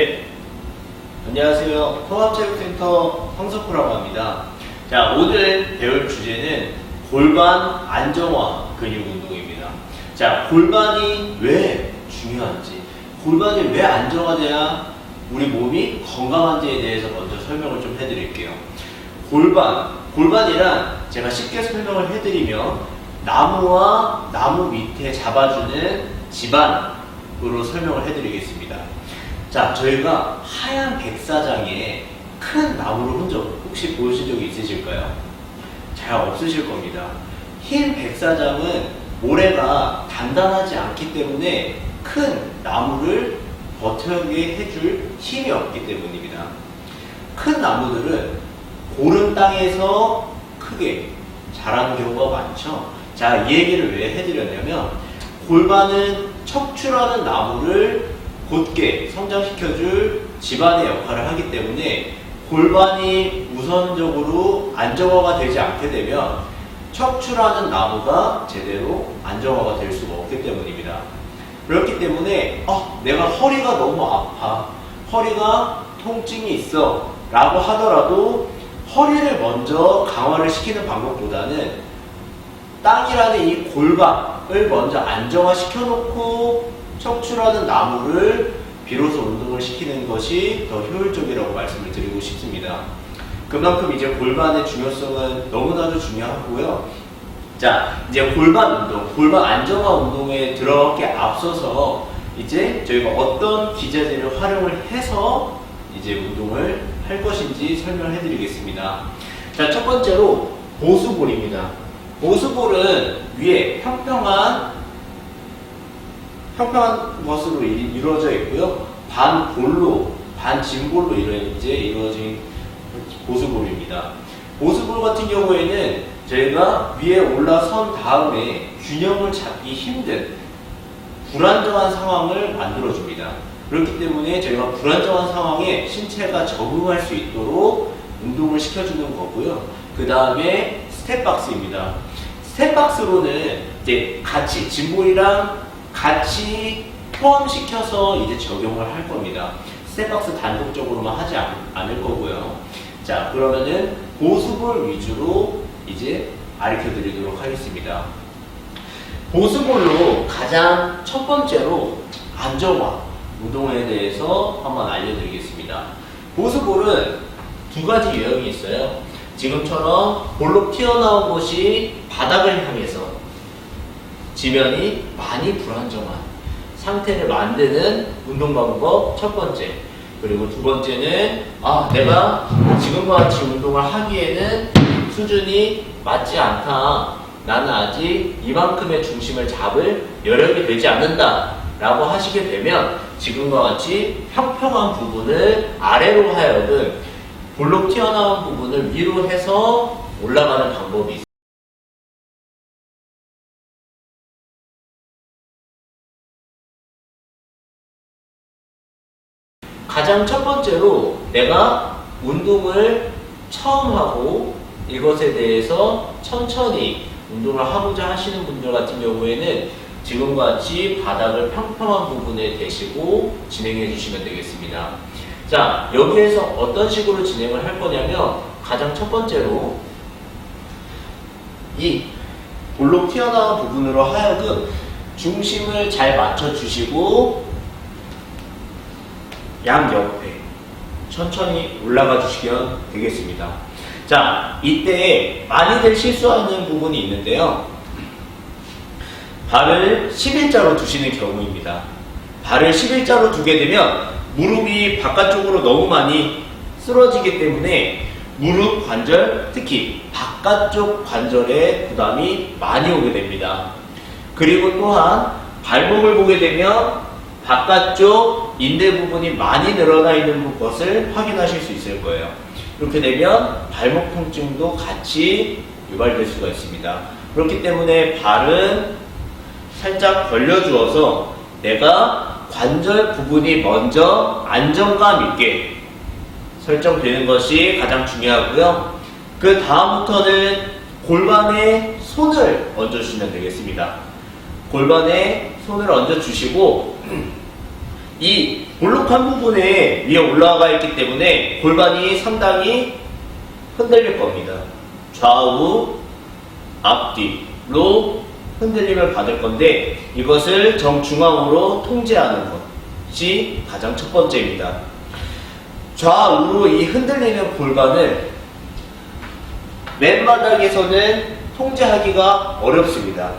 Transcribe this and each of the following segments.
네. 안녕하세요. 통합체육센터 황석구라고 합니다. 자, 오늘 배울 주제는 골반 안정화 근육 운동입니다. 자, 골반이 왜 중요한지, 골반이 왜 안정화돼야 우리 몸이 건강한지에 대해서 먼저 설명을 좀 해드릴게요. 골반, 골반이란 제가 쉽게 설명을 해드리면 나무와 나무 밑에 잡아주는 집안으로 설명을 해드리겠습니다. 자, 저희가 하얀 백사장에 큰 나무를 본적 혹시 보신 적이 있으실까요? 잘 없으실 겁니다. 흰 백사장은 모래가 단단하지 않기 때문에 큰 나무를 버텨게 해줄 힘이 없기 때문입니다. 큰 나무들은 고른 땅에서 크게 자라는 경우가 많죠. 자, 이 얘기를 왜 해드렸냐면 골반은 척추라는 나무를 곧게 성장시켜줄 집안의 역할을 하기 때문에 골반이 우선적으로 안정화가 되지 않게 되면 척추라는 나무가 제대로 안정화가 될 수가 없기 때문입니다. 그렇기 때문에 어, 내가 허리가 너무 아파 허리가 통증이 있어 라고 하더라도 허리를 먼저 강화를 시키는 방법보다는 땅이라는 이 골반을 먼저 안정화시켜 놓고 척추라는 나무를 비로소 운동을 시키는 것이 더 효율적이라고 말씀을 드리고 싶습니다. 그만큼 이제 골반의 중요성은 너무나도 중요하고요. 자, 이제 골반 운동, 골반 안정화 운동에 들어가기 앞서서 이제 저희가 어떤 기자재를 활용을 해서 이제 운동을 할 것인지 설명을 해드리겠습니다. 자, 첫 번째로 보수볼입니다. 보수볼은 위에 평평한 평평한 것으로 이- 이루어져 있고요. 반 볼로, 반 진볼로 이제 이루어진 보수볼입니다. 보수볼 같은 경우에는 저희가 위에 올라선 다음에 균형을 잡기 힘든 불안정한 상황을 만들어줍니다. 그렇기 때문에 저희가 불안정한 상황에 신체가 적응할 수 있도록 운동을 시켜주는 거고요. 그 다음에 스텝박스입니다. 스텝박스로는 이제 같이 진볼이랑 같이 포함시켜서 이제 적용을 할 겁니다. 스텝박스 단독적으로만 하지 않, 않을 거고요. 자, 그러면은 보수볼 위주로 이제 가르쳐 드리도록 하겠습니다. 보수볼로 가장 첫 번째로 안정화 운동에 대해서 한번 알려드리겠습니다. 보수볼은 두 가지 유형이 있어요. 지금처럼 볼로 튀어나온 곳이 바닥을 향해서 지면이 많이 불안정한 상태를 만드는 운동 방법 첫 번째. 그리고 두 번째는 아 내가 지금과 같이 운동을 하기에는 수준이 맞지 않다. 나는 아직 이만큼의 중심을 잡을 여력이 되지 않는다. 라고 하시게 되면 지금과 같이 평평한 부분을 아래로 하여금 볼록 튀어나온 부분을 위로 해서 올라가는 방법이 있습니다. 가장 첫 번째로 내가 운동을 처음 하고 이것에 대해서 천천히 운동을 하고자 하시는 분들 같은 경우에는 지금과 같이 바닥을 평평한 부분에 대시고 진행해 주시면 되겠습니다. 자, 여기에서 어떤 식으로 진행을 할 거냐면 가장 첫 번째로 이 볼록 튀어나온 부분으로 하여금 중심을 잘 맞춰 주시고 양 옆에 천천히 올라가 주시면 되겠습니다. 자, 이때 많이들 실수하는 부분이 있는데요. 발을 11자로 두시는 경우입니다. 발을 11자로 두게 되면 무릎이 바깥쪽으로 너무 많이 쓰러지기 때문에 무릎 관절, 특히 바깥쪽 관절에 부담이 많이 오게 됩니다. 그리고 또한 발목을 보게 되면 바깥쪽 인대 부분이 많이 늘어나 있는 것을 확인하실 수 있을 거예요. 이렇게 되면 발목 통증도 같이 유발될 수가 있습니다. 그렇기 때문에 발은 살짝 벌려주어서 내가 관절 부분이 먼저 안정감 있게 설정되는 것이 가장 중요하고요. 그 다음부터는 골반에 손을 얹어주시면 되겠습니다. 골반에 손을 얹어주시고 이 볼록한 부분에 위에 올라가 있기 때문에 골반이 상당히 흔들릴 겁니다. 좌우, 앞뒤로 흔들림을 받을 건데 이것을 정중앙으로 통제하는 것이 가장 첫 번째입니다. 좌우로 이 흔들리는 골반을 맨바닥에서는 통제하기가 어렵습니다.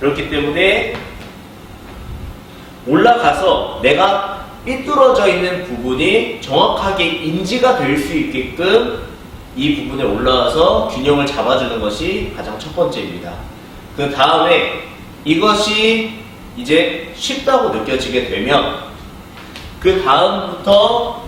그렇기 때문에 올라가서 내가 삐뚤어져 있는 부분이 정확하게 인지가 될 수 있게끔 이 부분에 올라와서 균형을 잡아주는 것이 가장 첫 번째입니다. 그 다음에 이것이 이제 쉽다고 느껴지게 되면 그 다음부터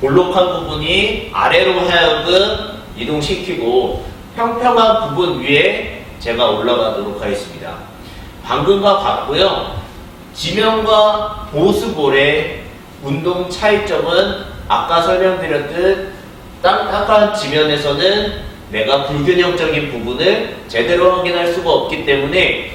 볼록한 부분이 아래로 하여금 이동시키고 평평한 부분 위에 제가 올라가도록 하겠습니다. 방금과 같고요. 지면과 보수볼의 운동 차이점은 아까 설명드렸듯 딱딱한 지면에서는 내가 불균형적인 부분을 제대로 확인할 수가 없기 때문에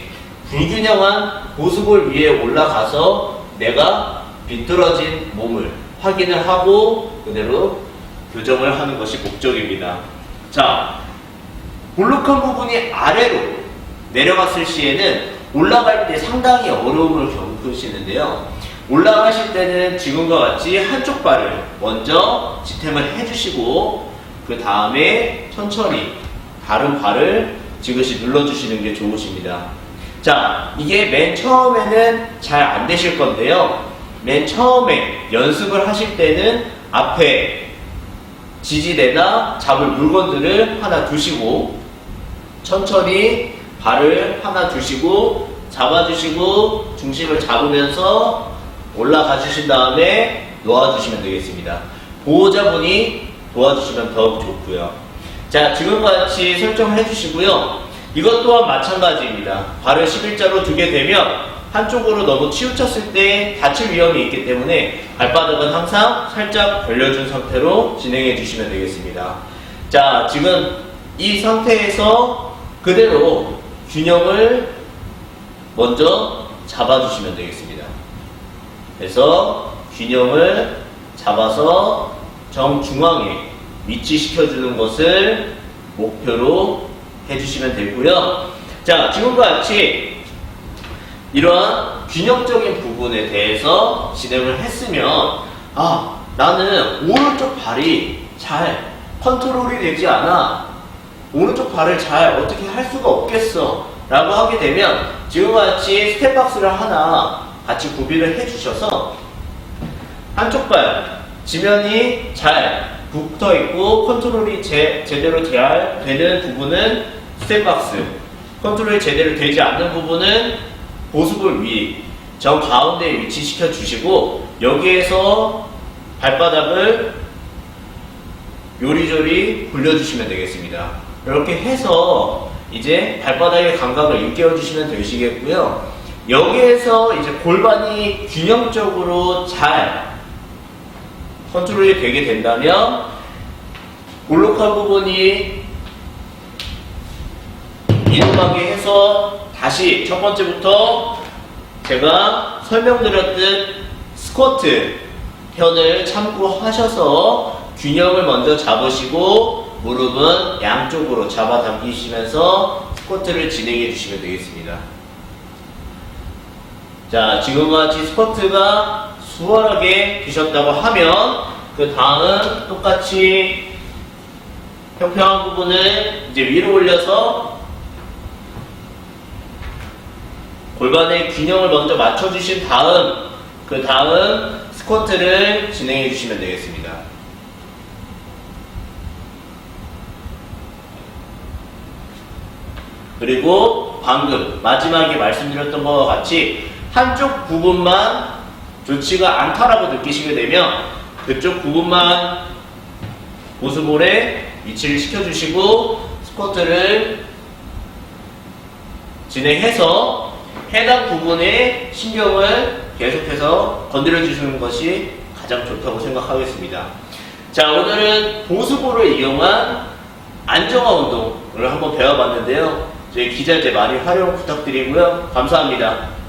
불균형한 보수볼 위에 올라가서 내가 비뚤어진 몸을 확인을 하고 그대로 교정을 하는 것이 목적입니다. 자, 볼록한 부분이 아래로 내려갔을 시에는 올라갈 때 상당히 어려움을 겪 으시는데요. 올라가실 때는 지금과 같이 한쪽 발을 먼저 지탱을 해주시고 그 다음에 천천히 다른 발을 지그시 눌러주시는 게 좋으십니다. 자, 이게 맨 처음에는 잘 안 되실 건데요. 맨 처음에 연습을 하실 때는 앞에 지지대나 잡을 물건들을 하나 두시고 천천히 발을 하나 두시고 잡아주시고 중심을 잡으면서 올라가 주신 다음에 놓아주시면 되겠습니다. 보호자분이 도와주시면 더욱 좋고요. 자, 지금과 같이 설정을 해주시고요. 이것 또한 마찬가지입니다. 발을 11자로 두게 되면 한쪽으로 너무 치우쳤을 때 다칠 위험이 있기 때문에 발바닥은 항상 살짝 벌려준 상태로 진행해 주시면 되겠습니다. 자, 지금 이 상태에서 그대로 균형을 먼저 잡아주시면 되겠습니다. 그래서 균형을 잡아서 정중앙에 위치시켜주는 것을 목표로 해주시면 되고요. 자, 지금과 같이 이러한 균형적인 부분에 대해서 진행을 했으면, 아, 나는 오른쪽 발이 잘 컨트롤이 되지 않아. 오른쪽 발을 잘 어떻게 할 수가 없겠어. 라고 하게 되면, 지금과 같이 스텝박스를 하나 같이 구비를 해주셔서, 한쪽 발, 지면이 잘 붙어 있고, 컨트롤이 제, 제대로 잘 되는 부분은 스텝박스, 컨트롤이 제대로 되지 않는 부분은 보습을 위, 저 가운데에 위치시켜 주시고 여기에서 발바닥을 요리조리 굴려주시면 되겠습니다. 이렇게 해서 이제 발바닥의 감각을 일깨워 주시면 되시겠고요. 여기에서 이제 골반이 균형적으로 잘 컨트롤이 되게 된다면 볼록한 부분이 이동하게 해서 다시 첫 번째부터 제가 설명드렸듯 스쿼트 편을 참고하셔서 균형을 먼저 잡으시고 무릎은 양쪽으로 잡아당기시면서 스쿼트를 진행해 주시면 되겠습니다. 자, 지금과 같이 스쿼트가 수월하게 되셨다고 하면 그 다음 똑같이 평평한 부분을 이제 위로 올려서 골반의 균형을 먼저 맞춰주신 다음 그 다음 스쿼트를 진행해 주시면 되겠습니다. 그리고 방금 마지막에 말씀드렸던 것과 같이 한쪽 부분만 좋지가 않다라고 느끼시게 되면 그쪽 부분만 보수볼에 위치를 시켜주시고 스쿼트를 진행해서 해당 부분에 신경을 계속해서 건드려 주시는 것이 가장 좋다고 생각하겠습니다. 자, 오늘은 보수볼을 이용한 안정화 운동을 한번 배워봤는데요. 저희 기자재 많이 활용 부탁드리고요. 감사합니다.